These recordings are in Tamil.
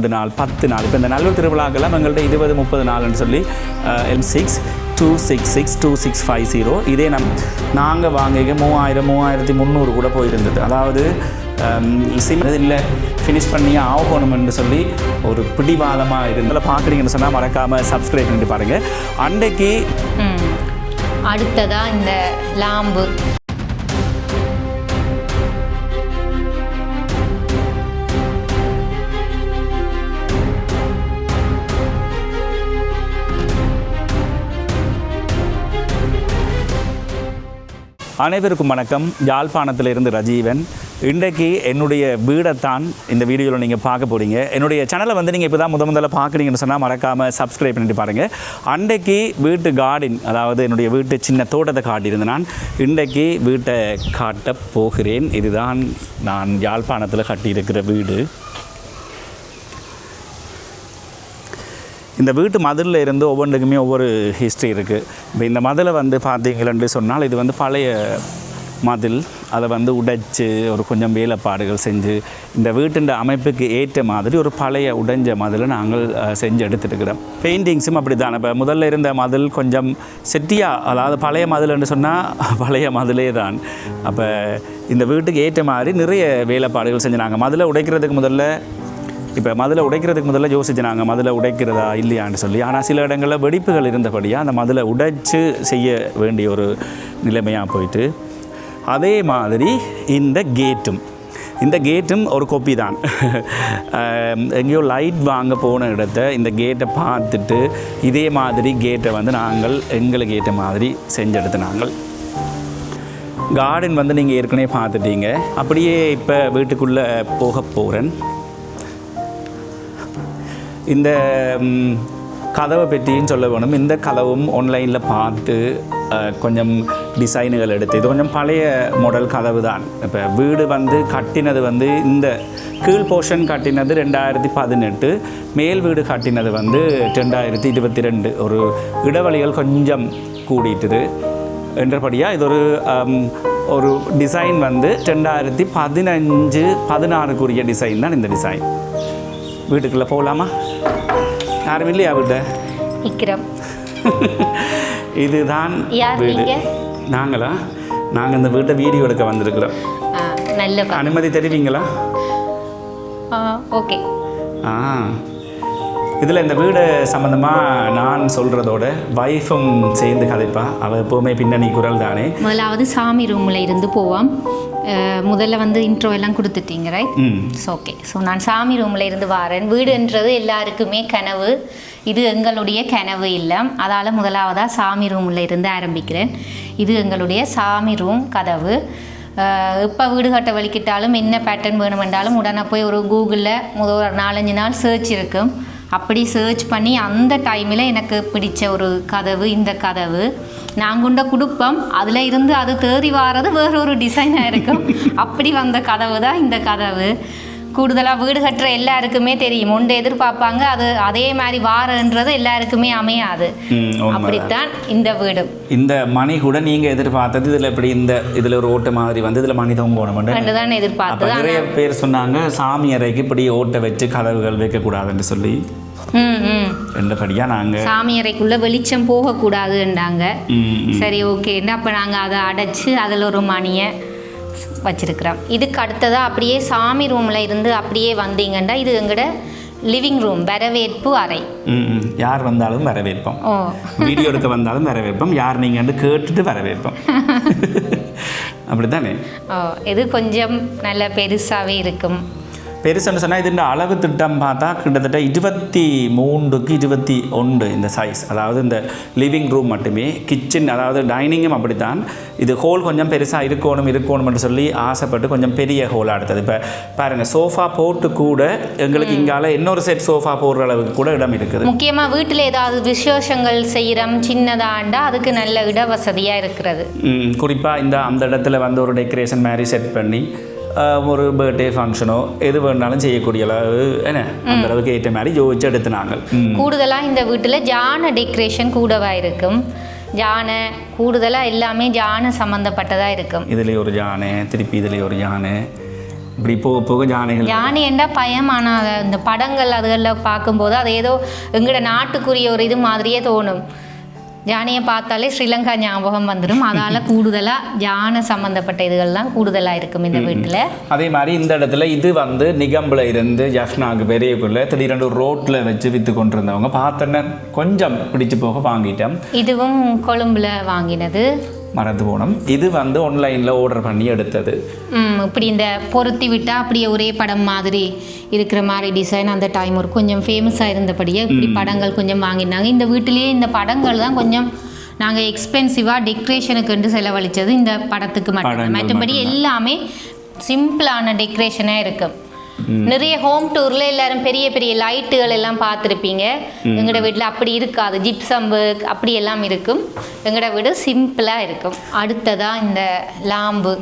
பத்து நாள் பத்து நாள். இப்போ இந்த நல்லூர் திருவிழாக்கெல்லாம் எங்கள்கிட்ட இருபது முப்பது நாள்னு சொல்லி M six two six six two six five zero இதே நம் நாங்கள் வாங்கிக்க மூவாயிரம் மூவாயிரத்தி முந்நூறு கூட போயிருந்தது. அதாவது சிம் இல்லை ஃபினிஷ் பண்ணி ஆகணும்னு சொல்லி ஒரு பிடிவாதமாக இருந்ததில் பார்க்குறீங்கன்னு சொன்னால் மறக்காமல் சப்ஸ்கிரைப் பண்ணி பாருங்கள் அன்றைக்கு அடுத்ததாக இந்த லாம்பு. அனைவருக்கும் வணக்கம். யாழ்ப்பாணத்திலிருந்து ரஜீவன். இன்றைக்கு என்னுடைய வீடைத்தான் இந்த வீடியோவில் நீங்கள் பார்க்க போகிறீங்க என்னுடைய சேனலை வந்து நீங்கள் இப்போ தான் முத முதல்ல பார்க்குறீங்கன்னு சொன்னால் மறக்காமல் சப்ஸ்கிரைப் பண்ணிட்டு பாருங்கள் அன்றைக்கு வீட்டு கார்டன் அதாவது என்னுடைய வீட்டு சின்ன தோட்டத்தை காட்டியிருந்தேன் நான் இன்றைக்கு வீட்டை காட்ட போகிறேன். இதுதான் நான் யாழ்ப்பாணத்தில் கட்டியிருக்கிற வீடு. இந்த வீட்டு மதிலில் இருந்து ஒவ்வொன்றுக்குமே ஒவ்வொரு ஹிஸ்ட்ரி இருக்குது இப்போ இந்த மதிலை வந்து பார்த்தீங்களன்னு சொன்னால் இது வந்து பழைய மதில். அதை வந்து உடைச்சு ஒரு கொஞ்சம் வேலைப்பாடுகள் செஞ்சு இந்த வீட்டின் அமைப்புக்கு ஏற்ற மாதிரி ஒரு பழைய உடைஞ்ச மதிலை நாங்கள் செஞ்சு எடுத்துருக்கிறோம் பெயிண்டிங்ஸும் அப்படி தான் இப்போ முதல்ல இருந்த மதில் கொஞ்சம் செட்டியாக அதாவது பழைய மதில்னு சொன்னால் பழைய மதிலே தான். அப்போ இந்த வீட்டுக்கு ஏற்ற மாதிரி நிறைய வேலைப்பாடுகள் செஞ்சு நாங்கள் மதிலை உடைக்கிறதுக்கு முதல்ல இப்போ மதிலை உடைக்கிறதுக்கு முதல்ல யோசிச்சு மதில் உடைக்கிறதா இல்லையான்னு சொல்லி. ஆனால் சில இடங்களில் வெடிப்புகள் இருந்தபடியாக அந்த மதிலை உடைச்சு செய்ய வேண்டிய ஒரு நிலைமையாக போயிட்டு அதே மாதிரி இந்த கேட்டும். இந்த கேட்டும் ஒரு கொப்பி தான். எங்கேயோ லைட் வாங்க போன இடத்த இந்த கேட்டை பார்த்துட்டு இதே மாதிரி கேட்டை வந்து நாங்கள் எங்களுக்கு ஏற்ற மாதிரி செஞ்செடுத்து நாங்கள் கார்டன் வந்து நீங்கள் ஏற்கனவே பார்த்துட்டீங்க. அப்படியே இப்போ வீட்டுக்குள்ளே போக போகிறேன் இந்த கதவை பற்றியும் சொல்ல வேணும். இந்த கதவும் ஆன்லைனில் பார்த்து கொஞ்சம் டிசைனுகள் எடுத்து இது கொஞ்சம் பழைய மாடல் கதவு தான். இப்போ வீடு வந்து கட்டினது வந்து இந்த கீழ் போர்ஷன் கட்டினது ரெண்டாயிரத்தி பதினெட்டு மேல் வீடு கட்டினது வந்து ரெண்டாயிரத்தி இருபத்தி ரெண்டு. ஒரு இடைவெளிகள் கொஞ்சம் கூடிட்டுது. என்றபடியாக இது ஒரு ஒரு டிசைன் வந்து ரெண்டாயிரத்தி பதினஞ்சு பதினாறுக்குரிய டிசைன் தான் இந்த டிசைன் வீட்டுக்குள்ளே போகலாமா? யாரும் இல்லையா வீட்ட விக்ரம். இதுதான் வீடு. நீங்க? நாங்களா? நாங்கள் இந்த வீட்டை வீடியோ எடுக்க வந்திருக்கிறோம். நல்ல. அனுமதி தருவீங்களா? ஓகே. ஆ. இதில் இந்த வீடு சம்மந்தமாக நான் சொல்கிறதோட வைஃபும் சேர்ந்து கதைப்பா. அவள் எப்போவுமே பின்னணி குரல் தானே முதலாவது சாமி ரூமில் இருந்து போவோம். அஹ், முதல்ல வந்து இன்ட்ரோ எல்லாம் கொடுத்துட்டீங்க ரைட் ம். ஓகே ஸோ நான் சாமி ரூமில் இருந்து வாரேன். வீடுன்றது எல்லாருக்குமே கனவு. இது எங்களுடைய கனவு இல்லம் அதால் முதலாவதாக சாமி ரூமில் இருந்து ஆரம்பிக்கிறேன். இது எங்களுடைய சாமி ரூம் கதவு. இப்போ வீடு கட்ட வலிக்கிட்டாலும் என்ன பேட்டர்ன் வேணுமென்றாலும் உடனே போய் ஒரு கூகுளில் முதல் ஒரு நாலஞ்சு நாள் சர்ச் இருக்கும். அப்படி சர்ச் பண்ணி அந்த டைமில் எனக்கு பிடிச்ச ஒரு கதவு இந்த கதவு. நாங்குண்ட கொண்ட குடுப்பம் அதில் இருந்து அது தேறி வாரது வேறொரு டிசைனாக இருக்கும். அப்படி வந்த கதவு தான் இந்த கதவு. கூடுதலாக வீடு கட்டுற எல்லாருக்குமே தெரியும். ஒன்று எதிர்பார்ப்பாங்க அது அதே மாதிரி வாரன்றது எல்லாருக்குமே அமையாது. அப்படித்தான் இந்த வீடும் இந்த மணி கூட நீங்கள் எதிர்பார்த்தது இதில் இப்படி இந்த இதில் ஒரு ஓட்டு மாதிரி வந்து இதில் மணி தொங்கணும் ரெண்டு தான் எதிர்பார்த்தது. நிறைய பேர் சொன்னாங்க சாமி அறைக்கு இப்படி ஓட்டை வச்சு கதவுகள் வைக்கக்கூடாதுன்னு சொல்லி. ரெண்டுபடியாக நாங்கள் சாமி அறைக்குள்ளே வெளிச்சம் போகக்கூடாதுன்றாங்க. சரி ஓகேன்னு அப்போ நாங்கள் அதை அடைச்சி அதில் ஒரு மணியை வச்சிருக்கிறோம் இதுக்கு அடுத்ததாக அப்படியே சாமி ரூமில் இருந்து அப்படியே வந்தீங்கன்னா இது எங்களோட லிவிங் ரூம் வரவேற்பு அறை. யார் வந்தாலும் வரவேற்போம். வீடியோ எடுக்க வந்தாலும் வரவேற்போம். யார் நீங்கன்னு கேட்டுட்டு வரவேற்போம். அப்படித்தானே? இது கொஞ்சம் நல்ல பெருசாகவே இருக்கும். பெருசுன்னு சொன்னால் இதுன்ற அளவு திட்டம் பார்த்தா கிட்டத்தட்ட இருபத்தி மூன்றுக்கு இருபத்தி ஒன்று இந்த சைஸ் அதாவது இந்த லிவிங் ரூம் மட்டுமே கிச்சன் அதாவது டைனிங்கும் அப்படித்தான். இது ஹோல் கொஞ்சம் பெருசாக இருக்கணும் இருக்கணும்னு சொல்லி ஆசைப்பட்டு கொஞ்சம் பெரிய ஹோலாக எடுத்தது. இப்போ பாருங்கள் சோஃபா போட்டு கூட எங்களுக்கு இங்கால இன்னொரு செட் சோஃபா போடுற அளவுக்கு கூட இடம் இருக்குது. முக்கியமாக வீட்டில் ஏதாவது விசேஷங்கள் செய்கிறோம் சின்னதாண்டா அதுக்கு நல்ல இட வசதியாக இருக்கிறது குறிப்பாக இந்த அந்த இடத்துல வந்து ஒரு டெக்கரேஷன் மாதிரி செட் பண்ணி ஒரு பர்த்டே ஃபங்க்ஷனோ எது வேணாலும் செய்யக்கூடிய அளவு என்ன அந்த அளவுக்கு ஏற்ற மாதிரி எடுத்துனாங்க ம். கூடுதலாக இந்த வீட்டில் ஜான டெக்கரேஷன் கூடவா இருக்கும் ஜானை கூடுதலாக எல்லாமே ஜானை சம்மந்தப்பட்டதாக இருக்கும் இதுலேயே ஒரு யானை திருப்பி இதுலேயே ஒரு யானை இப்படி போக போக யானைகள் யானை என்றா பயம் ஆனால் இந்த படங்கள் அதுகளில் பார்க்கும்போது அது ஏதோ எங்களோட நாட்டுக்குரிய ஒரு இது மாதிரியே தோணும் யானையை பார்த்தாலே ஸ்ரீலங்கா ஞாபகம் வந்துடும் அதால் கூடுதலாக யானை சம்மந்தப்பட்ட இதுகள்லாம் கூடுதலாக இருக்கும் இந்த வீட்டில். அதே மாதிரி இந்த இடத்துல இது வந்து நிகம்பில் இருந்து ஜஃப்னாக்கு பெரியக்குள்ள திடீரென்று ரோட்டில் வச்சு விற்று கொண்டிருந்தவங்க பார்த்தோன்னே கொஞ்சம் பிடிச்சு போக வாங்கிட்டேன். இதுவும் கொழும்புல வாங்கினது. மறந்து போனோம் இது வந்து ஆன்லைனில் ஆர்டர் பண்ணி எடுத்தது. இப்படி இந்த பொருத்தி விட்டால் அப்படியே ஒரே படம் மாதிரி இருக்கிற மாதிரி டிசைன் அந்த டைம் ஒரு கொஞ்சம் ஃபேமஸாக இருந்தபடியே இப்படி படங்கள் கொஞ்சம் வாங்கினாங்க. இந்த வீட்டிலேயே இந்த படங்கள் தான் கொஞ்சம் நாங்கள் எக்ஸ்பென்சிவாக டெக்கரேஷனுக்கு செலவழித்தது இந்த படத்துக்கு மட்டும். மற்றபடி எல்லாமே சிம்பிளான டெக்கரேஷனாக இருக்கும் நிறைய ஹோம் டூரில் எல்லாரும் பெரிய பெரிய லைட்டுகள் எல்லாம் பார்த்துருப்பீங்க. எங்களோட வீட்டில் அப்படி இருக்காது. ஜிப்சம் ஒர்க் அப்படி எல்லாம் இருக்கும். எங்களோட வீடு சிம்பிளாக இருக்கும். அடுத்ததாக இந்த லாம்பு.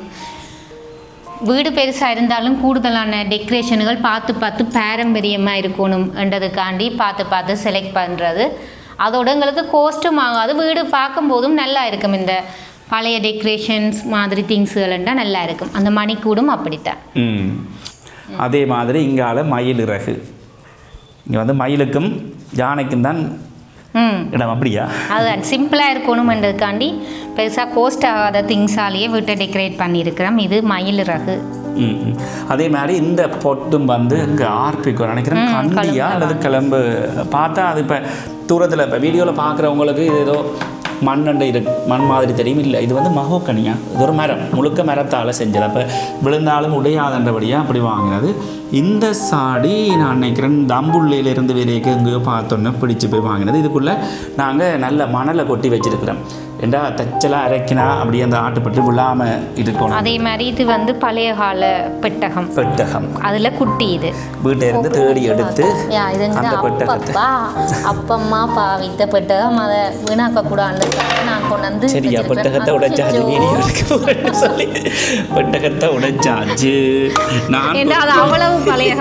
வீடு பெருசாக இருந்தாலும் கூடுதலான டெக்கரேஷனுகள் பார்த்து பார்த்து பாரம்பரியமாக இருக்கணும் என்றதுக்காண்டி பார்த்து பார்த்து செலக்ட் பண்ணுறது அதோட எங்களுக்கு கோஸ்ட்டும் ஆகாது. வீடு பார்க்கும்போதும் நல்லா இருக்கும். இந்த பழைய டெக்கரேஷன்ஸ் மாதிரி திங்ஸுகள்ன்றா நல்லா இருக்கும். அந்த மணிக்கூடும் அப்படித்தான். அதே மாதிரி இங்கால மயில் இறகு. இங்கே வந்து மயிலுக்கும் யானைக்கும் தான் இடம் அப்படியா? அதுதான். சிம்பிளாக இருக்கணுமென்றதுக்காண்டி பெருசாக கோஸ்ட் ஆகாத திங்ஸாலேயே வீட்டை டெக்கரேட் பண்ணியிருக்கிறோம். இது மயில் ரகு. அதே மாதிரி இந்த பொட்டும் வந்து இங்கே ஆர்பிக்கும் நினைக்கிறேன் கண்டியா அல்லது கிளம்பு. பார்த்தா அது இப்போ தூரத்தில் இப்போ வீடியோவில் பார்க்குறவங்களுக்கு இது ஏதோ மண்ணண்டை இரு மண் மாதிரி தெரியும். இல்லை இது வந்து மகோக்கனியா இது ஒரு மரம். முழுக்க மரத்தால் செஞ்சது. அப்போ விழுந்தாலும் உடையாதன்றபடியாக அப்படி வாங்கினது. இந்த சாடி நான் நினைக்கிறேன் தம்புள்ளையிலேருந்து வேலைக்கு எங்கேயோ பார்த்தோன்னே பிடிச்சு போய் வாங்கினது. இதுக்குள்ளே நாங்கள் நல்ல மணலை கொட்டி வச்சிருக்கிறோம். ஏண்டா தச்சலாக அரைக்கினா அப்படி அந்த ஆட்டுப்பட்டு விழாமல் இருக்கணும் அதே மாதிரி இது வந்து பழைய கால பெட்டகம். பெட்டகம். அதில் குட்டி இது. வீட்டை இருந்து தேடி எடுத்து யா இது அந்த பெட்டகத்தை. அப்பப்பா அப்பம்மா பாவித்த பெட்டகம். அதை வீணாக்க கூடாது நான் கொண்டு வந்து சரியா. பெட்டகத்தை உடைச்சாச்சு. வீடியோ சொல்லி. பெட்டகத்தை உடைச்சாச்சு. நான் ஏன்னா அது அவ்வளவு பழைய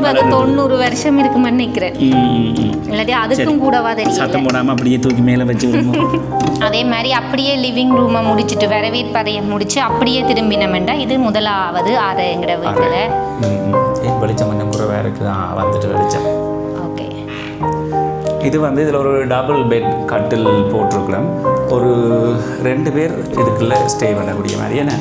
காலம். தொண்ணூறு வருஷம் இருக்குமே நினைக்கிறேன். இல்லாட்டி அதுக்கும் கூடவா தெரியல. சத்தம் போடாம அப்படியே தூக்கி மேலே வச்சு அதே மாதிரி அப்படியே லிவிங் ரூமை முடிச்சிட்டு வரவேற்பறையை முடிச்சு அப்படியே திரும்பினோம்டா இது முதலாவது அறைங்கிற வீட்டில். வெளிச்சம் கொஞ்சம் குறைவாக இருக்குது. வந்துட்டு வெளிச்சம். ஓகே. இது வந்து இதில் ஒரு டபுள் பெட் கட்டில் போட்டிருக்கிறோம். ஒரு ரெண்டு பேர் இதுக்குள்ளே ஸ்டே பண்ணக்கூடிய மாதிரி. என்ன?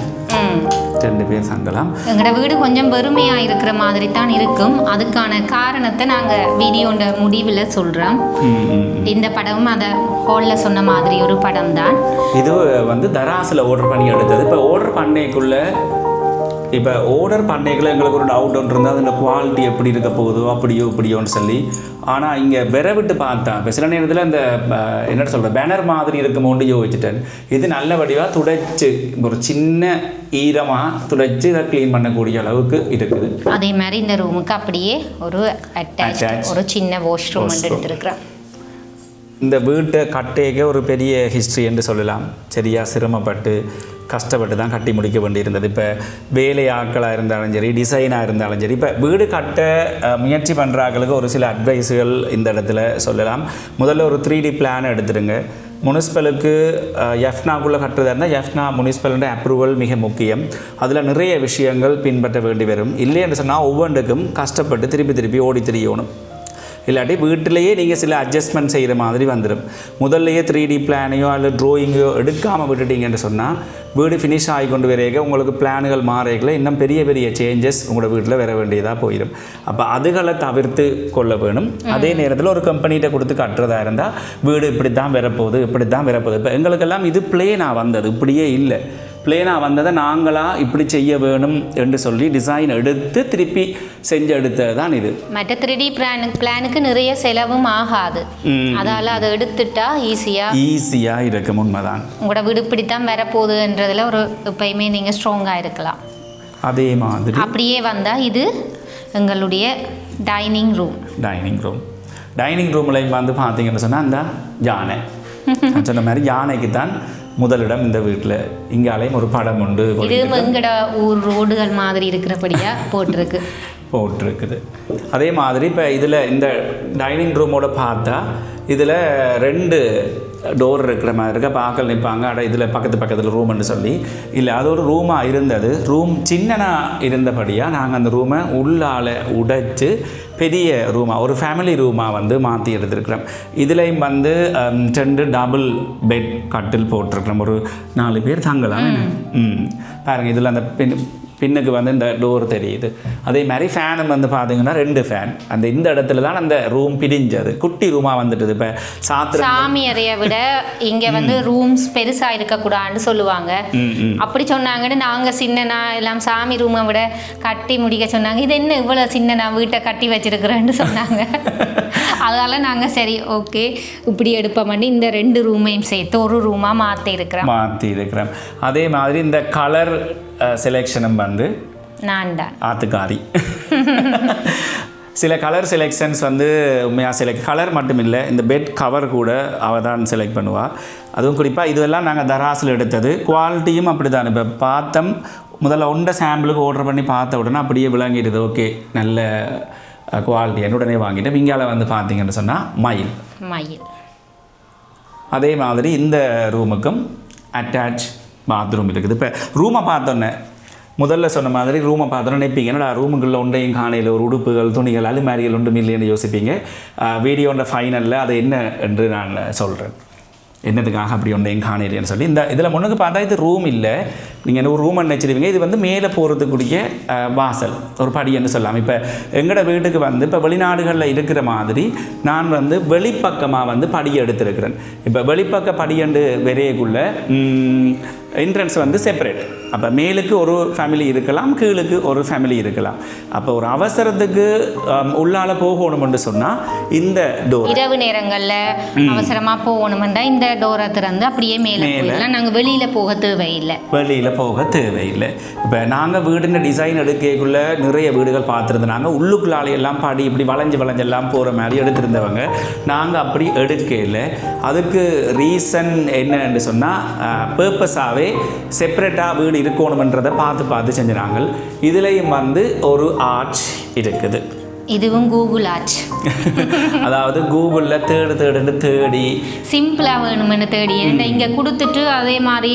ரெண்டு பேர் தங்கலாம் எங்களோட வீடு கொஞ்சம் வெறுமையாக இருக்கிற மாதிரி தான் இருக்கும். அதுக்கான காரணத்தை நாங்கள் வீடியோட முடிவில் சொல்கிறோம். இந்த படமும் அதை ஹாலில் சொன்ன மாதிரி ஒரு படம் தான் இது வந்து தராசில் ஆர்டர் பண்ணி எடுத்தது. இப்போ ஆர்டர் பண்ணைக்குள்ள இப்போ ஆர்டர் பண்ணைக்குள்ள எங்களுக்கு ஒரு டவுட் ஒன்று இருந்தால் அதோட குவாலிட்டி எப்படி இருக்க போகுதோ அப்படியோ இப்படியோன்னு சொல்லி. ஆனால் இங்கே விர விட்டு பார்த்தா இப்போ சில நேரத்தில் இந்த என்ன சொல்கிற பேனர் மாதிரி இருக்குமோன்னு யோசிச்சிட்டேன். இது நல்ல வடிவாக துடைச்சு ஒரு சின்ன ஈரமாக துடைச்சு இதை க்ளீன் பண்ணக்கூடிய அளவுக்கு இருக்குது. அதே மாதிரி இந்த ரூமுக்கு அப்படியே ஒரு அட்டாச். ஒரு சின்ன வாஷ்ரூம் Washroom. எடுத்துருக்குறேன் இந்த வீட்டை கட்டேக்க ஒரு பெரிய ஹிஸ்ட்ரி என்று சொல்லலாம். சரியா சிரமப்பட்டு கஷ்டப்பட்டு தான் கட்டி முடிக்க வேண்டியிருந்தது. இப்போ வேலை ஆட்களாக இருந்தாலும் சரி டிசைனாக இருந்தாலும் சரி இப்போ வீடு கட்ட முயற்சி பண்ணுறாங்களுக்கு ஒரு சில அட்வைஸுகள் இந்த இடத்துல சொல்லலாம். முதல்ல ஒரு த்ரீ டி பிளான் எடுத்துடுங்க. முனிசிபலுக்கு எஃப்னாக்குள்ளே கட்டுறதா இருந்தால் எஃப்னா முனிசிபலுடைய அப்ரூவல் மிக முக்கியம். அதில் நிறைய விஷயங்கள் பின்பற்ற வேண்டி வரும். இல்லைன்னு சொன்னால் ஒவ்வொன்றுக்கும் கஷ்டப்பட்டு திருப்பி திருப்பி ஓடி தெரியணும். இல்லாட்டி வீட்டிலேயே நீங்கள் சில அட்ஜஸ்ட்மெண்ட் செய்கிற மாதிரி வந்துடும் முதல்லையே த்ரீ டி பிளானையோ அல்லது ட்ராயிங்கோ எடுக்காமல் விட்டுட்டீங்கன்னு சொன்னால் வீடு ஃபினிஷ் ஆகி கொண்டு வரைக உங்களுக்கு பிளானுகள் மாறைகளை இன்னும் பெரிய பெரிய சேஞ்சஸ் உங்களோட வீட்டில் வர வேண்டியதாக போயிடும் அப்போ அதுகளை தவிர்த்து கொள்ள வேணும். அதே நேரத்தில் ஒரு கம்பெனிகிட்ட கொடுத்து கட்டுறதா இருந்தால் வீடு இப்படி தான் வரப்போகுது இப்படி தான் வரப்போகுது. இப்போ எங்களுக்கெல்லாம் இது பிளேனாக வந்தது. இப்படியே இல்லை. பிளேனாக வந்ததை நாங்களாக இப்படி செய்ய வேணும் என்று சொல்லி டிசைன் எடுத்து திருப்பி செஞ்சு எடுத்தது தான் இது. மற்ற த்ரீ டி பிளானு பிளானுக்கு நிறைய செலவும் ஆகாது. அதால் அதை எடுத்துட்டா ஈஸியாக ஈஸியாக இருக்கும் உண்மைதான். உங்களோட வீடு இப்படித்தான் வரப்போகுதுன்றதுல ஒரு எப்பயுமே நீங்கள் ஸ்ட்ராங்காக இருக்கலாம். அதே மாதிரி அப்படியே வந்தால் இது எங்களுடைய dining room dining room dining ரூமில் வந்து பார்த்தீங்கன்னு சொன்னால் அந்த யானை. சொன்ன மாதிரி யானைக்கு தான் முதலிடம் இந்த வீட்டில். இங்காலையும் ஒரு படம் உண்டு எங்கட ஊர் ரோடுகள் மாதிரி இருக்கிறபடியா போட்டிருக்கு. போட்டிருக்குது. அதே மாதிரி இப்போ இதில் இந்த டைனிங் ரூமோட பார்த்தா இதில் ரெண்டு டோர் இருக்கிற மாதிரி இருக்க. பார்க்கல் நிற்பாங்க அட இதில் பக்கத்து பக்கத்தில் ரூம்னு சொல்லி. இல்லை அது ஒரு ரூமாக இருந்தது. ரூம் சின்னனா இருந்தபடியாக நாங்கள் அந்த ரூமை உள்ளால உடைச்சு பெரிய ரூமாக ஒரு ஃபேமிலி ரூமாக வந்து மாற்றி எடுத்துருக்குறோம். இதுலேயும் வந்து ரெண்டு டபுள் பெட் கட்டில் போட்டிருக்கிறோம். ஒரு நாலு பேர் தங்கலாம் ம். பாருங்கள் இதில் அந்த பின் பின்னுக்கு வந்து இந்த டோர் தெரியுது. அதே மாதிரி ஃபேனும் வந்து பார்த்தீங்கன்னா ரெண்டு ஃபேன் அந்த இந்த இடத்துல தான் அந்த ரூம் பிரிஞ்சது. குட்டி ரூமாக வந்துட்டுது. இப்போ சாத்திர சாமி அறையை விட இங்க வந்து ரூம்ஸ் பெருசா இருக்கக்கூடாதுன்னு சொல்லுவாங்க. அப்படி சொன்னாங்கன்னு நாங்க சின்னனா எல்லாம் சாமி ரூமை விட கட்டி முடிக்க சொன்னாங்க. இது என்ன இவ்வளவு சின்னனா வீட்டை கட்டி வச்சிருக்கிறேன்னு சொன்னாங்க. அதனால நாங்க சரி ஓகே இப்படி எடுப்போம்னு இந்த ரெண்டு ரூமையும் சேர்த்து ஒரு ரூமா மாத்தி இருக்கிறோம் மாற்றி இருக்கிறேன் அதே மாதிரி இந்த கலர் செலெக்ஷனும் வந்து நான் தான் ஆத்துக்காரி. சில கலர் செலெக்ஷன்ஸ் வந்து உண்மையாக செலக்ட் கலர் மட்டும் இல்லை இந்த பெட் கவர் கூட அவள் தான் செலக்ட் பண்ணுவாள் அதுவும் குறிப்பாக இதுவெல்லாம் நாங்கள் தராசில் எடுத்தது. குவாலிட்டியும் அப்படி தான் இப்போ பார்த்தோம் முதல்ல ஒன்றை சாம்பிளுக்கு ஆர்டர் பண்ணி பார்த்த உடனே அப்படியே விளங்கிடுது. ஓகே நல்ல குவாலிட்டி உடனே வாங்கிட்டேன். இங்கால வந்து பார்த்தீங்கன்னு சொன்னால் மயில். மயில். அதே மாதிரி இந்த ரூமுக்கும் அட்டாச் பாத்ரூம் இருக்குது. இப்போ ரூமை பார்த்தோன்னே முதல்ல சொன்ன மாதிரி ரூமை பார்த்தோன்னே நினைப்பீங்க. என்னடா ரூமுக்குள்ள ஒன்றையும் காணையில் ஒரு உடுப்புகள் துணிகள் அலுமாரிகள் ஒன்றும் இல்லைன்னு யோசிப்பீங்க. வீடியோன்ற ஃபைனலில் அது என்ன என்று நான் சொல்கிறேன் என்னதுக்காக அப்படி ஒன்றையும் காணையிலேன்னு சொல்லி இந்த இதில் முன்னுக்கு பார்த்தா இது ரூம் இல்லை. நீங்கள் ஒரு ரூம் நினச்சிருவீங்க? இது வந்து மேலே போகிறதுக்குரிய வாசல். ஒரு படின்னு சொல்லலாம். இப்போ எங்களோட வீட்டுக்கு வந்து இப்போ வெளிநாடுகளில் இருக்கிற மாதிரி நான் வந்து வெளிப்பக்கமாக வந்து படி எடுத்திருக்கிறேன். இப்போ வெளிப்பக்க படியண்டு விரையக்குள்ள என்ட்ரன்ஸ் வந்து செப்பரேட் அப்போ மேலுக்கு ஒரு ஃபேமிலி இருக்கலாம் கீழுக்கு ஒரு ஃபேமிலி இருக்கலாம். அப்போ ஒரு அவசரத்துக்கு உள்ளால போகணும்னு சொன்னால் இந்த டோர் இரவு நேரங்கள்ல அவசரமா போகணுமெண்டா இந்த டோரை திறந்து அப்படியே மேலே மேலே. போயிடலாம். நாங்க வெளியில போக தேவையில்லை. வெளியில் போக தேவையில்லை. இப்போ நாங்கள் வீடுங்க டிசைன் எடுக்கக்குள்ள நிறைய வீடுகள் பார்த்துருந்தாங்க உள்ளுக்குள்ளாலையெல்லாம் படி இப்படி வளைஞ்சு வளைஞ்செல்லாம் போகிற மாதிரி எடுத்திருந்தவங்க. நாங்கள் அப்படி எடுக்கல. அதுக்கு ரீசன் என்னன்னு சொன்னால் பர்பஸாகவே செப்பரேட்டாக வீடு இருக்கணுமன்றதை பார்த்து பார்த்து செஞ்சுனாங்க இதுலேயும் வந்து ஒரு ஆர்ச் இருக்குது. இதுவும் கூகுள் ஆச்சு. அதாவது கூகுளில் தேடு தேடுன்னு தேடி. சிம்பிளா வேணுமென்னு தேடி. ஏன்டா இங்க கொடுத்துட்டு அதே மாதிரி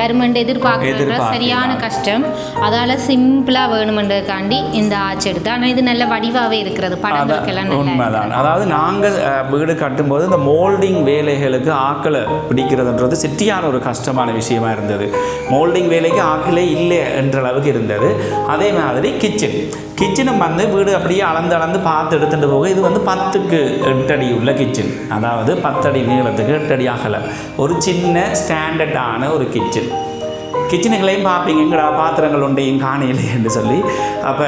வருமென்று எதிர்பார்க்கறது. சரியான கஷ்டம். அதால சிம்பிளா வேணுமென்றதுக்காண்டி இந்த ஆச்சு எடுத்து ஆனா இது நல்ல வடிவாவே இருக்கிறது. படங்களுக்கெல்லாம் உண்மைதான். அதாவது நாங்கள் வீடு கட்டும்போது இந்த மோல்டிங் வேலைகளுக்கு ஆக்களை பிடிக்கிறதுன்றது சிட்டியான ஒரு கஷ்டமான விஷயமா இருந்தது. மோல்டிங் வேலைக்கு ஆக்களே இல்லை என்ற அளவுக்கு இருந்தது. அதே மாதிரி கிச்சன் கிச்சனும் வந்து வீடு அப்படியே அளந்து அளந்து பார்த்து எடுத்துட்டு போக இது வந்து பத்துக்கு எட்டடி உள்ள கிச்சன் அதாவது பத்தடி நீளத்துக்கு எட்டடி அகலம். ஒரு சின்ன ஸ்டாண்டர்டான ஒரு கிச்சன் கிச்சனுகளையும் பார்ப்பீங்க எங்கடா பாத்திரங்கள் உண்டையும் காணையிலே என்று சொல்லி. அப்போ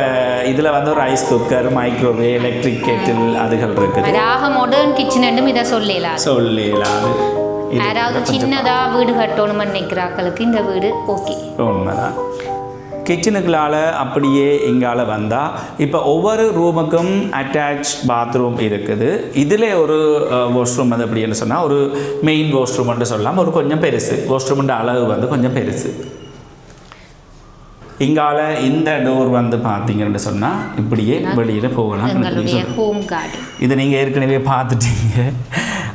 இதில் வந்து ஒரு ரைஸ் குக்கர் மைக்ரோவேவ் எலக்ட்ரிக் கேட்டில் அதுகள் இருக்குது. ராக மாடர்ன் கிச்சன் இதை சொல்லலாம் சொல்லலாது யாராவது சின்னதா வீடு கட்டணும்னு நினைக்கிறாக்களுக்கு இந்த வீடு ஓகே உண்மைதான். கிச்சனுக்குள்ளால் அப்படியே இங்கால வந்தால் இப்போ ஒவ்வொரு ரூமுக்கும் அட்டாச் பாத்ரூம் இருக்குது. இதில் ஒரு வாஷ்ரூம் வந்து அப்படின்னு சொன்னால் ஒரு மெயின் வாஷ்ரூம்னு சொல்லலாம். ஒரு கொஞ்சம் பெருசு. வாஷ்ரூம்ன்ற அளவு வந்து கொஞ்சம் பெருசு. இங்கால இந்த டோர் வந்து பார்த்தீங்கன்னு சொன்னால் இப்படியே வெளியில் போகலாம் இதை நீங்கள் ஏற்கனவே பார்த்துட்டீங்க.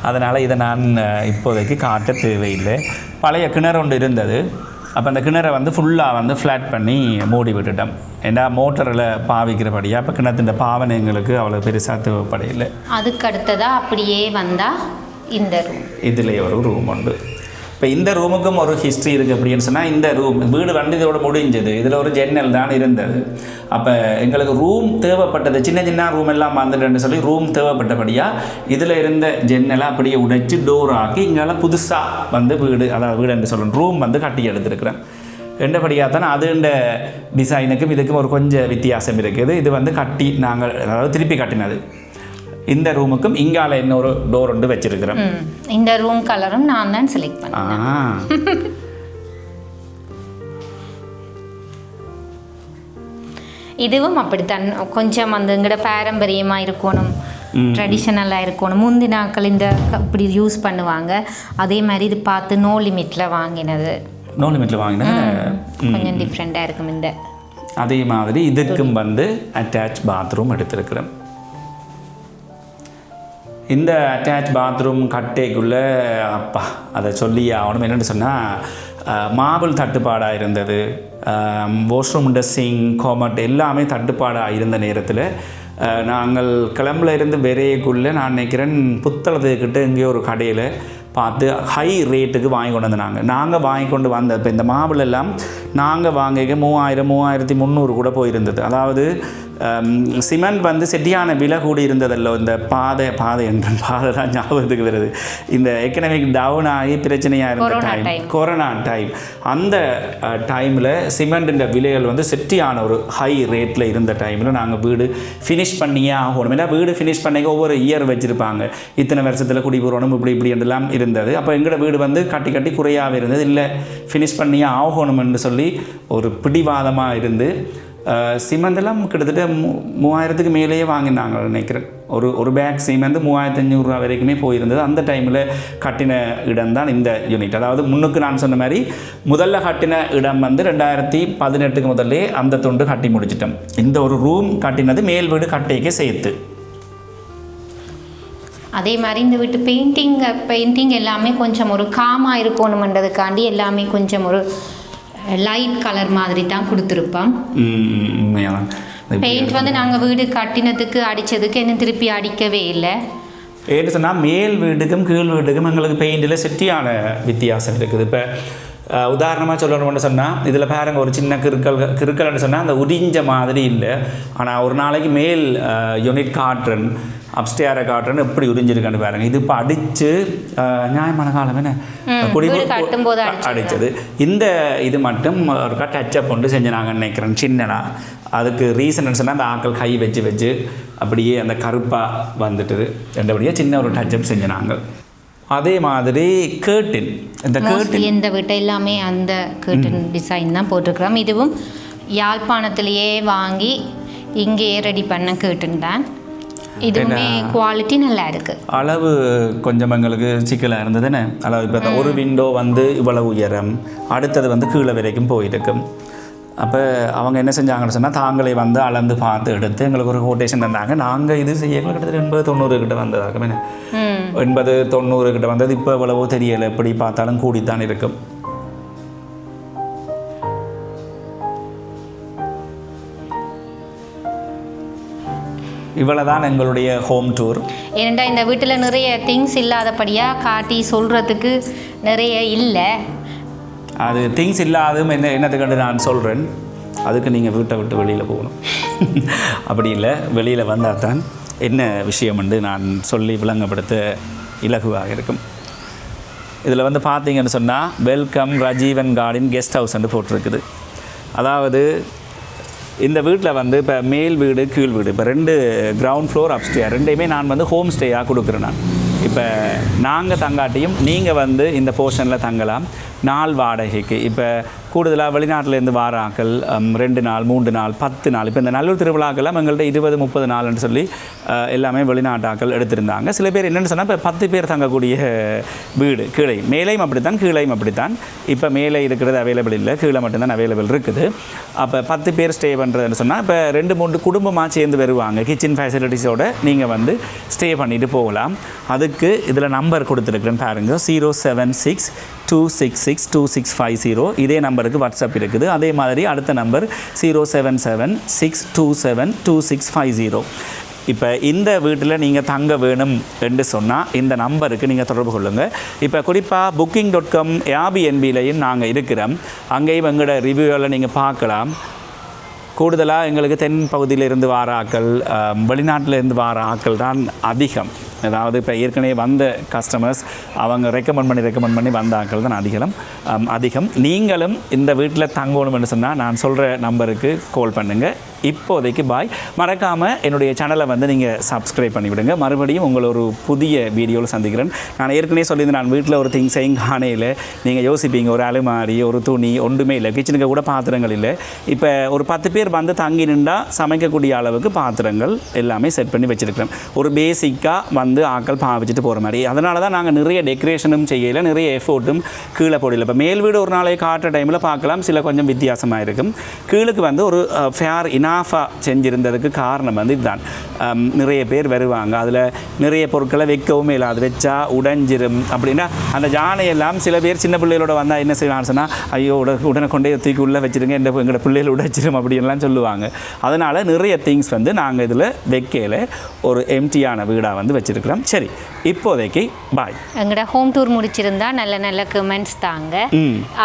அதனால் இதை நான் இப்போதைக்கு காட்ட தேவையில்லை. பழைய கிணறு ஒன்று இருந்தது. அப்போ அந்த கிணறை வந்து ஃபுல்லாக வந்து ஃப்ளாட் பண்ணி மூடி விட்டுட்டோம். ஏன்னா மோட்டரில் பாவிக்கிறபடியாக அப்போ கிணத்துன்ற பாவனை எங்களுக்கு அவ்வளோ பெருசாக தேவைப்படையில்லை அதுக்கு அடுத்ததா அப்படியே வந்தா இந்த ரூம் இதில் ஒரு ரூம் உண்டு. இப்போ இந்த ரூமுக்கும் ஒரு ஹிஸ்ட்ரி இருக்குது அப்படின்னு சொன்னால் இந்த ரூம் வீடு வந்து இதோட முடிஞ்சது. இதில் ஒரு ஜன்னல் தான் இருந்தது. அப்போ எங்களுக்கு ரூம் தேவைப்பட்டது சின்ன சின்ன ரூம் எல்லாம் வந்துட்டுன்னு சொல்லி ரூம் தேவைப்பட்டபடியாக இதில் இருந்த ஜன்னலை அப்படியே உடைச்சு டோர் ஆக்கி இங்கால புதுசாக வந்து வீடு அதாவது வீடு என்று சொல்லணும் ரூம் வந்து கட்டி எடுத்துருக்குறேன். ரெண்டபடியாக தான் அதுண்ட டிசைனுக்கும் இதுக்கும் ஒரு கொஞ்சம் வித்தியாசம் இருக்குது. இது வந்து கட்டி நாங்கள் அதாவது திருப்பி கட்டினது. இந்த ரூமுக்கும் இங்கால இன்னொரு டோர் ஒன்று வச்சிருக்கிறோம் ம். இந்த ரூம் கலரும் நான் தான் செலக்ட் பண்ணேன். இதுவும் அப்படித்தான். கொஞ்சம் அந்த எங்கட பாரம்பரியமாக இருக்கணும். ட்ரெடிஷ்னலாக இருக்கணும். முந்தி நாட்கள் இந்த இப்படி யூஸ் பண்ணுவாங்க. அதே மாதிரி இது பார்த்து நோ லிமிட்டில் வாங்கினது. நோ லிமிட்டில் வாங்கினேன் கொஞ்சம் டிஃப்ரெண்ட்டாக இருக்கும் இந்த. அதே மாதிரி இதுக்கும் வந்து அட்டாச் பாத்ரூம் எடுத்திருக்கிறேன். இந்த அட்டாச் பாத்ரூம் கட்டைக்குள்ளே அப்பா அதை சொல்லி ஆகணும். என்னென்னு சொன்னால் மாபிள் தட்டுப்பாடாக இருந்தது. வாஷ்ரூம் டஸ்ஸிங் கோமட் எல்லாமே தட்டுப்பாடாக இருந்த நேரத்தில் நாங்கள் கிளம்புல இருந்து விரையக்குள்ளே நான் நினைக்கிறேன் புத்தளத்துக்கிட்ட எங்கேயோ ஒரு கடையில் பார்த்து ஹை ரேட்டுக்கு வாங்கி கொண்டு வந்தாங்க. நாங்கள் வாங்கி கொண்டு வந்த இப்போ இந்த மாபிள் எல்லாம் நாங்கள் வாங்கிக்க மூவாயிரம் மூவாயிரத்தி முந்நூறு கூட போயிருந்தது. அதாவது சிமெண்ட் வந்து செட்டியான விலை கூடி இருந்ததல்லோ இந்த பாதை பாதை என்ற பாதை தான் ஞாபகத்துக்கு வருது. இந்த எக்கனாமிக் டவுன் ஆகி பிரச்சனையாக இருந்த டைம். கொரோனா டைம் அந்த டைமில் சிமெண்ட்டின் விலைகள் வந்து செட்டியான ஒரு ஹை ரேட்டில் இருந்த டைமில் நாங்கள் வீடு ஃபினிஷ் பண்ணியே ஆகணும். ஏன்னா வீடு ஃபினிஷ் பண்ணிக்க ஒவ்வொரு இயர் வச்சுருப்பாங்க. இத்தனை வருஷத்தில் குடிபுறணும் இப்படி இப்படி என்றெல்லாம் இருந்தது. அப்போ எங்களோட வீடு வந்து கட்டி கட்டி குறையாகவே இருந்தது. இல்லை ஃபினிஷ் பண்ணியே ஆகணும்னு சொல்லி ஒரு பிடிவாதமாக இருந்து சிமெண்டெல்லாம் கிட்டத்தட்ட மூ மூவாயிரத்துக்கு மேலேயே வாங்கினாங்க நினைக்கிறேன். ஒரு ஒரு பேக் சிமெண்ட் மூவாயிரத்து அஞ்சூறுரூவா வரைக்குமே போயிருந்தது. அந்த டைமில் கட்டின இடம் தான் இந்த யூனிட் அதாவது முன்னுக்கு நான் சொன்ன மாதிரி முதல்ல கட்டின இடம் வந்து ரெண்டாயிரத்தி பதினெட்டுக்கு முதல்லே அந்த தொண்டு கட்டி முடிச்சிட்டோம். இந்த ஒரு ரூம் கட்டினது மேல் வீடு கட்டைக்கு சேர்த்து. அதே மாதிரி இந்த வீட்டு பெயிண்டிங் பெயிண்டிங் எல்லாமே கொஞ்சம் ஒரு காமாக இருக்கணுமன்றதுக்காண்டி எல்லாமே கொஞ்சம் ஒரு லைட் கலர் மாதிரி தான் கொடுத்துருப்போம். பெயிண்ட் வந்து நாங்கள் வீடு கட்டினதுக்கு அடித்ததுக்கு என்ன திருப்பி அடிக்கவே இல்லை. ஏன்னு சொன்னால் மேல் வீட்டுக்கும் கீழ் வீட்டுக்கும் எங்களுக்கு பெயிண்டில் செட்டியான வித்தியாசம் இருக்குது. இப்போ உதாரணமாக சொல்லணும்னு சொன்னால் இதில் பாருங்க ஒரு சின்ன கிறுக்கல் கிறுக்கல்னு சொன்னால் அந்த உரிஞ்ச மாதிரி இல்லை. ஆனால் ஒரு நாளைக்கு மேல் யூனிட் காட்டுறன் அப்ஸ்டேரை காட்டுறன் எப்படி உறிஞ்சிருக்கான்னு பாருங்க. இது இப்போ அடித்து நியாயமான காலம் என்ன? அடிச்சது. அடித்தது இந்த இது மட்டும் ஒருக்கா டச்சப் கொண்டு செஞ்சாங்கன்னு நினைக்கிறேன் சின்னனா அதுக்கு ரீசன் சொன்னால் அந்த ஆக்கள் கை வச்சு வச்சு அப்படியே அந்த கருப்பாக வந்துட்டுது. ரெண்டபடியாக சின்ன ஒரு டச்சப் செஞ்சினாங்க அதே மாதிரி கேர்டின் இந்த கேர்டின் இந்த வீட்டை எல்லாமே அந்த கர்டன் டிசைன் தான் போட்டிருக்கிறோம். இதுவும் யாழ்ப்பாணத்திலேயே வாங்கி இங்கேயே ரெடி பண்ண கர்டன் தான். இதுவுமே குவாலிட்டி நல்லா இருக்கு. அளவு கொஞ்சம் எங்களுக்கு சிக்கலாக இருந்ததுன்னு அளவு இப்போ ஒரு விண்டோ வந்து இவ்வளவு உயரம் அடுத்தது வந்து கீழே வரைக்கும் போயிருக்கும் அப்போ அவங்க என்ன செஞ்சாங்கன்னு சொன்னால் தாங்களே வந்து அளந்து பார்த்து எடுத்து எங்களுக்கு ஒரு கோட்டேஷன் தந்தாங்க. நாங்கள் இது செய்ய கிட்டத்தட்ட எண்பது தொண்ணூறு கிட்ட வந்ததாக என்ன எண்பது தொண்ணூறு கிட்ட வந்தது. இப்போ எவ்வளவோ தெரியலை. எப்படி பார்த்தாலும் கூடித்தான் இருக்கும். இவ்வளவுதான் எங்களுடைய ஹோம் டூர் ஏனெண்டா இந்த வீட்டில் நிறைய திங்ஸ் இல்லாதபடியாக காட்டி சொல்கிறதுக்கு நிறைய இல்லை. அது திங்ஸ் இல்லாதும் என்ன என்னத்துக்கண்டு நான் சொல்கிறேன் அதுக்கு நீங்கள் வீட்டை விட்டு வெளியில் போகணும். அப்படி இல்லை வெளியில் வந்தால் தான் என்ன விஷயம் என்று நான் சொல்லி விளங்கப்படுத்த இலகுவாக இருக்கும். இதில் வந்து பார்த்தீங்கன்னு சொன்னால் வெல்கம் ரஜீவன் கார்டின் கெஸ்ட் ஹவுஸ் வந்து போட்டிருக்குது. அதாவது இந்த வீட்டில் வந்து இப்போ மேல் வீடு கீழ் வீடு இப்போ ரெண்டு கிரவுண்ட் ஃப்ளோர் அப்ஸ்டேர் ரெண்டையுமே நான் வந்து ஹோம் ஸ்டேயாக கொடுக்குறேன் நான். இப்போ நாங்கள் தங்காட்டியும் நீங்கள் வந்து இந்த போர்ஷனில் தங்கலாம். நாள் வாடகைக்கு. இப்போ கூடுதலாக வெளிநாட்டிலேருந்து வாராக்கள் ரெண்டு நாள் மூன்று நாள் பத்து நாள். இப்போ இந்த நல்லூர் திருவிழாக்கெல்லாம் எங்கள்கிட்ட இருபது முப்பது நாள்னு சொல்லி எல்லாமே வெளிநாட்டாக்கள் எடுத்திருந்தாங்க. சில பேர் என்னென்னு சொன்னால் இப்போ பத்து பேர் தங்கக்கூடிய வீடு கீழே மேலேயும் அப்படித்தான் கீழையும் அப்படித்தான். இப்போ மேலே இருக்கிறது அவைலபிள் இல்லை கீழே மட்டும்தான் அவைலபிள் இருக்குது. அப்போ பத்து பேர் ஸ்டே பண்ணுறதுன்னு சொன்னால் இப்போ ரெண்டு மூன்று குடும்பமாக சேர்ந்து வருவாங்க. கிச்சன் ஃபெசிலிட்டிஸோடு நீங்கள் வந்து ஸ்டே பண்ணிவிட்டு போகலாம். அதுக்கு இதில் நம்பர் கொடுத்துருக்குறேன் பாருங்கள் zero seven six two six six two six five zero இதே நம்பருக்கு வாட்ஸ்அப் இருக்குது. அதே மாதிரி அடுத்த number zero seven seven six two seven two six five zero இப்போ இந்த வீட்டில் நீங்கள் தங்க வேணும் என்று சொன்னால் இந்த நம்பருக்கு நீங்கள் தொடர்பு கொள்ளுங்கள் இப்போ குறிப்பாக புக்கிங் டாட் காம் ஏபிஎன்பிலையும் நாங்கள் இருக்கிறோம். அங்கேயும் எங்களோட ரிவ்யூவில் நீங்கள் பார்க்கலாம். கூடுதலாக எங்களுக்கு தென் பகுதியிலிருந்து வார ஆக்கள் வெளிநாட்டிலிருந்து வார ஆக்கள் தான் அதிகம். அதாவது இப்போ ஏற்கனவே வந்த கஸ்டமர்ஸ் அவங்க ரெக்கமெண்ட் பண்ணி ரெக்கமெண்ட் பண்ணி வந்த ஆக்கள் தான் அதிகம். அதிகம். நீங்களும் இந்த வீட்டில் தங்கணும்னு சொன்னால் நான் சொல்கிற நம்பருக்கு கால் பண்ணுங்கள் இப்போதைக்கு பாய் மறக்காமல் என்னுடைய சேனலை வந்து நீங்கள் சப்ஸ்கிரைப் பண்ணிவிடுங்க. மறுபடியும் உங்களை ஒரு புதிய வீடியோவில் சந்திக்கிறேன். நான் ஏற்கனவே சொல்லியிருந்தேன் நான் வீட்டில் ஒரு திங்ஸ் செய்யும் காணையில் நீங்கள் யோசிப்பீங்க. ஒரு அலுமாரி ஒரு துணி ஒன்றுமே இல்லை. கிச்சனுக்கு கூட பாத்திரங்கள் இல்லை. இப்போ ஒரு பத்து பேர் வந்து தங்கி நின்றா சமைக்கக்கூடிய அளவுக்கு பாத்திரங்கள் எல்லாமே செட் பண்ணி வச்சுருக்கிறேன். ஒரு பேசிக்காக வந்து ஆக்கள் பாவிச்சிட்டு போகிற மாதிரி. அதனால தான் நாங்கள் நிறைய டெக்கரேஷனும் செய்யலை நிறைய எஃபோர்ட்டும் கீழே போடல. இப்போ மேல் வீடு ஒரு நாளைக்கு காட்டுற டைமில் பார்க்கலாம். சில கொஞ்சம் வித்தியாசமாக இருக்கும். கீழுக்கு வந்து ஒரு ஃபேர் இனா இனாஃபா செஞ்சிருந்ததுக்கு காரணம் வந்து இதுதான். நிறைய பேர் வருவாங்க. அதில் நிறைய பொருட்களை வைக்கவும் இல்லை. அது வச்சா உடைஞ்சிரும் அப்படின்னா அந்த யானையெல்லாம் சில பேர் சின்ன பிள்ளைகளோட வந்தால் என்ன செய்வாங்கன்னு சொன்னால் ஐயோ உட உடனே கொண்டே தூக்கி உள்ளே வச்சிருங்க. இந்த எங்களோட பிள்ளைகள் உடைச்சிரும் அப்படின்லாம் சொல்லுவாங்க. அதனால் நிறைய திங்ஸ் வந்து நாங்கள் இதில் வைக்கையில் ஒரு எம்டியான வீடாக வந்து வச்சுருக்கிறோம். சரி இப்போதைக்கு பாய் எங்களோட ஹோம் டூர் முடிச்சிருந்தா நல்ல நல்ல கமெண்ட்ஸ் தாங்க.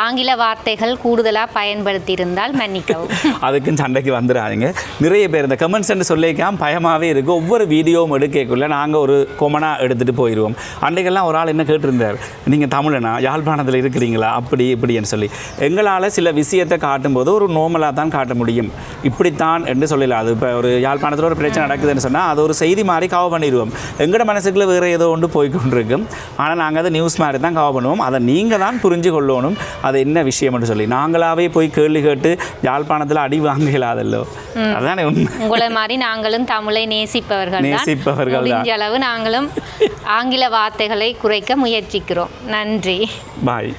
ஆங்கில வார்த்தைகள் கூடுதலாக பயன்படுத்தி இருந்தால் மன்னிக்கவும். அதுக்கும் சண்டைக்கு வந்துடாதீங்க. நிறைய பேர் இந்த கமெண்ட்ஸ் சொல்லிக்காம பயமாகவே இருக்குது ஒவ்வொரு வீடியோவும் எடுக்கக்குள்ள நாங்கள் ஒரு கொமனாக எடுத்துகிட்டு போயிடுவோம் அன்றைக்கெல்லாம் ஒரு ஆள் என்ன கேட்டிருந்தார்? நீங்கள் தமிழனா? யாழ்ப்பாணத்தில் இருக்கிறீங்களா? அப்படி இப்படின்னு சொல்லி. எங்களால் சில விஷயத்தை காட்டும்போது ஒரு நோமலாக தான் காட்ட முடியும். இப்படித்தான் என்று சொல்லலாம் அது இப்போ ஒரு யாழ்ப்பாணத்தில் ஒரு பிரச்சனை நடக்குதுன்னு சொன்னால் அது ஒரு செய்தி மாதிரி கவ பண்ணிடுவோம். எங்களோட மனசுக்குள்ள வேறு ஏதோ ஒன்று போய்க்கொண்டிருக்கும் ஆனால் நாங்கள் அதை நியூஸ் மாதிரி தான் கவ பண்ணுவோம். அதை நீங்கள் தான் புரிஞ்சு கொள்ளணும். அது என்ன விஷயம்னு சொல்லி. நாங்களாவே போய் கேள்வி கேட்டு யாழ்ப்பாணத்தில் அடி வாங்க அதானே உண்மை. உங்களை மாதிரி நாங்களும் தமிழை நேசிப்பவர்கள் தான் நேசிப்பவர்கள். முடிஞ்ச அளவு நாங்களும் ஆங்கில வார்த்தைகளை குறைக்க முயற்சிக்கிறோம். நன்றி. பாய்